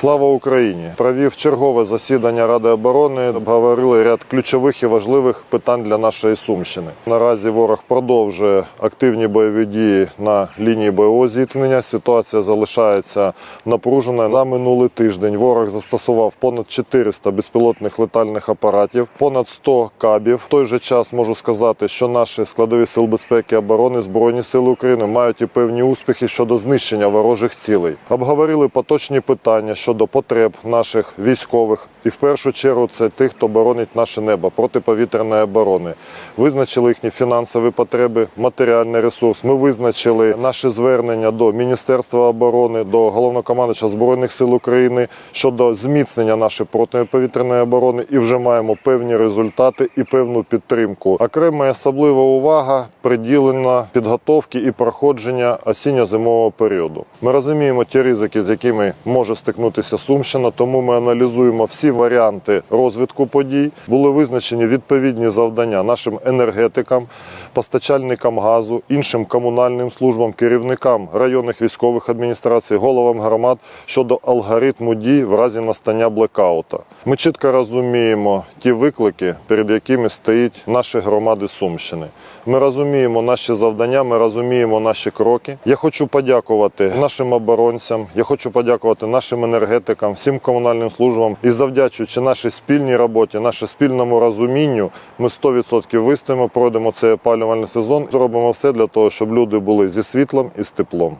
Слава Україні! Провів чергове засідання Ради оборони. Обговорили ряд ключових і важливих питань для нашої Сумщини. Наразі ворог продовжує активні бойові дії на лінії бойового зіткнення. Ситуація залишається напруженою. За минулий тиждень ворог застосував понад 400 безпілотних летальних апаратів, понад 100 кабів. В той же час можу сказати, що наші складові сил безпеки оборони збройні сили України мають і певні успіхи щодо знищення ворожих цілей. Обговорили поточні питання щодо потреб наших військових, і в першу чергу це тих, хто боронить наше небо протиповітряної оборони. Визначили їхні фінансові потреби, матеріальний ресурс. Ми визначили наше звернення до Міністерства оборони, до головнокомандуюча збройних сил України щодо зміцнення нашої протиповітряної оборони, і вже маємо певні результати і певну підтримку. Окрема особлива увага приділена підготовки і проходження осінньо-зимового періоду. Ми розуміємо ті ризики, з якими може стикнутися Сумщина, тому ми аналізуємо всі варіанти розвитку подій. Були визначені відповідні завдання нашим енергетикам, постачальникам газу, іншим комунальним службам, керівникам районних військових адміністрацій, головам громад щодо алгоритму дій в разі настання блекаута. Ми чітко розуміємо ті виклики, перед якими стоїть наші громади Сумщини. Ми розуміємо наші завдання, ми розуміємо наші кроки. Я хочу подякувати нашим оборонцям, я хочу подякувати нашим енергетикам, всім комунальним службам і завдячуючи нашій спільній роботі, нашому спільному розумінню, ми 100% вистоїмо, пройдемо цей опалювальний сезон. Зробимо все для того, щоб люди були зі світлом і з теплом.